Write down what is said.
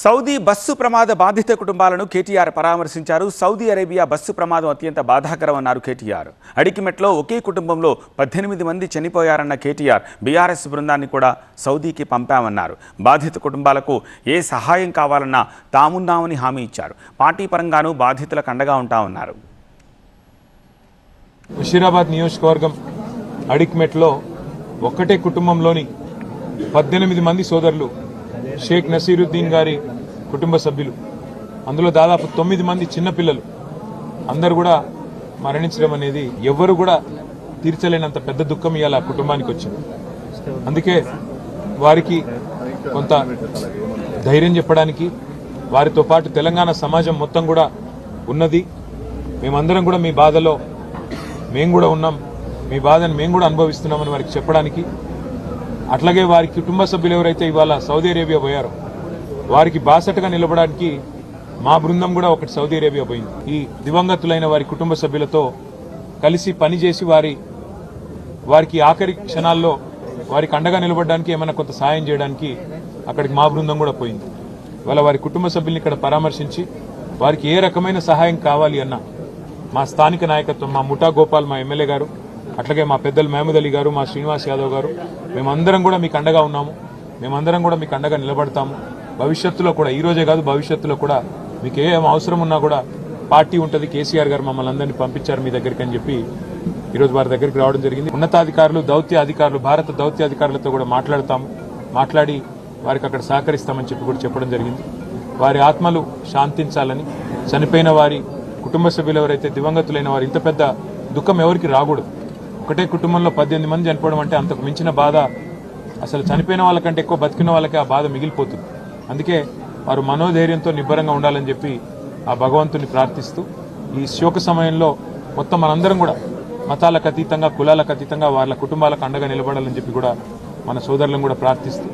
Saudi bus ప్రమాద బాధిత కుటుంబాలను కేటీఆర్ పరామర్శించారు. సౌదీ అరేబియా బస్సు ప్రమాదం అత్యంత బాధాకరమన్నారు కేటీఆర్. అడికిమెట్లో ఒకే కుటుంబంలో పద్దెనిమిది మంది చనిపోయారన్న కేటీఆర్ బీఆర్ఎస్ బృందాన్ని కూడా సౌదీకి పంపామన్నారు. బాధిత కుటుంబాలకు ఏ సహాయం కావాలన్నా తామున్నామని హామీ ఇచ్చారు. పార్టీ పరంగానూ బాధితులకు అండగా ఉంటామన్నారు. బషీరాబాద్ నియోజకవర్గం అడిక్మెట్లో ఒక్కటే కుటుంబంలోని పద్దెనిమిది మంది సోదరులు షేక్ నసీరుద్దీన్ గారి కుటుంబ సభ్యులు. అందులో దాదాపు తొమ్మిది మంది చిన్నపిల్లలు అందరు కూడా మరణించడం అనేది ఎవ్వరు కూడా తీర్చలేనంత పెద్ద దుఃఖం ఇవాళ కుటుంబానికి వచ్చింది. అందుకే వారికి కొంత ధైర్యం చెప్పడానికి వారితో పాటు తెలంగాణ సమాజం మొత్తం కూడా ఉన్నది. మేమందరం కూడా మీ బాధలో మేము కూడా ఉన్నాం. మీ బాధను మేము కూడా అనుభవిస్తున్నామని వారికి చెప్పడానికి అట్లాగే వారి కుటుంబ సభ్యులు ఎవరైతే ఇవాళ సౌదీ అరేబియా పోయారో వారికి బాసటగా నిలబడడానికి మా బృందం కూడా ఒకటి సౌదీ అరేబియా పోయింది. ఈ దివంగతులైన వారి కుటుంబ సభ్యులతో కలిసి పనిచేసి వారి వారికి ఆఖరి క్షణాల్లో వారికి అండగా నిలబడడానికి ఏమైనా కొంత సాయం చేయడానికి అక్కడికి మా బృందం కూడా పోయింది. ఇవాళ వారి కుటుంబ సభ్యుల్ని ఇక్కడ పరామర్శించి వారికి ఏ రకమైన సహాయం కావాలి అన్న మా స్థానిక నాయకత్వం మా ముఠా గోపాల్ మా ఎమ్మెల్యే గారు అట్లాగే మా పెద్దలు మహమూద్ అలీ గారు మా శ్రీనివాస్ యాదవ్ గారు మేమందరం కూడా మీకు అండగా ఉన్నాము. మేమందరం కూడా మీకు అండగా నిలబడతాము. భవిష్యత్తులో కూడా ఈరోజే కాదు భవిష్యత్తులో కూడా మీకు ఏం అవసరం ఉన్నా కూడా పార్టీ ఉంటుంది. కేసీఆర్ గారు మమ్మల్ని అందరినీ పంపించారు మీ దగ్గరికి అని చెప్పి ఈరోజు వారి దగ్గరికి రావడం జరిగింది. ఉన్నతాధికారులు దౌత్య అధికారులు భారత దౌత్య అధికారులతో కూడా మాట్లాడతాము. మాట్లాడి వారికి అక్కడ సహకరిస్తామని చెప్పి కూడా చెప్పడం జరిగింది. వారి ఆత్మలు శాంతించాలని చనిపోయిన వారి కుటుంబ సభ్యులు ఎవరైతే దివంగతులైన వారు ఇంత పెద్ద దుఃఖం ఎవరికి రాకూడదు. ఒకటే కుటుంబంలో పద్దెనిమిది మంది చనిపోవడం అంటే అంతకు మించిన బాధ. అసలు చనిపోయిన వాళ్ళకంటే ఎక్కువ బతికిన వాళ్ళకి ఆ బాధ మిగిలిపోతుంది. అందుకే వారు మనోధైర్యంతో నిబ్బరంగా ఉండాలని చెప్పి ఆ భగవంతుని ప్రార్థిస్తూ ఈ శోక సమయంలో మొత్తం మనందరం కూడా మతాలకు అతీతంగా కులాలకు అతీతంగా వాళ్ళ కుటుంబాలకు అండగా నిలబడాలని చెప్పి కూడా మన సోదరులను కూడా ప్రార్థిస్తూ